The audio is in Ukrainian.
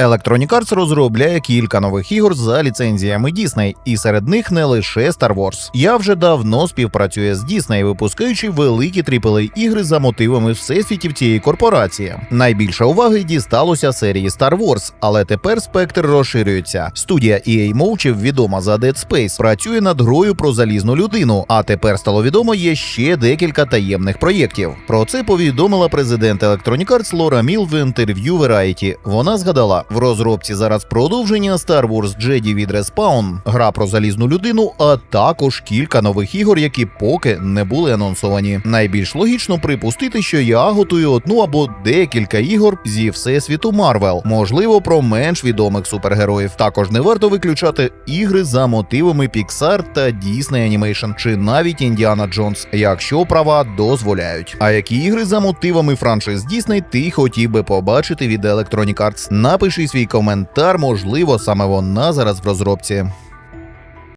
Electronic Arts розробляє кілька нових ігор за ліцензіями Disney, і серед них не лише Star Wars. Я вже давно співпрацюю з Disney, випускаючи великі aaa ігри за мотивами всесвітів цієї корпорації. Найбільше уваги дісталося серії Star Wars, але тепер спектр розширюється. Студія EA Motive, відома за Dead Space, працює над грою про залізну людину. А тепер стало відомо є ще декілька таємних проєктів. Про це повідомила президент Electronic Arts Лора Міл в інтерв'ю Variety. Вона згадала, в розробці зараз продовження Star Wars Jedi від Respawn, гра про залізну людину, а також кілька нових ігор, які поки не були анонсовані. Найбільш логічно припустити, що я готую одну або декілька ігор зі всесвіту Марвел, можливо, про менш відомих супергероїв. Також не варто виключати ігри за мотивами Pixar та Disney Animation, чи навіть Індіана Джонс, якщо права дозволяють. А які ігри за мотивами франшиз Disney ти хотів би побачити від Electronic Arts? Напиши свій коментар, можливо, саме вона зараз в розробці.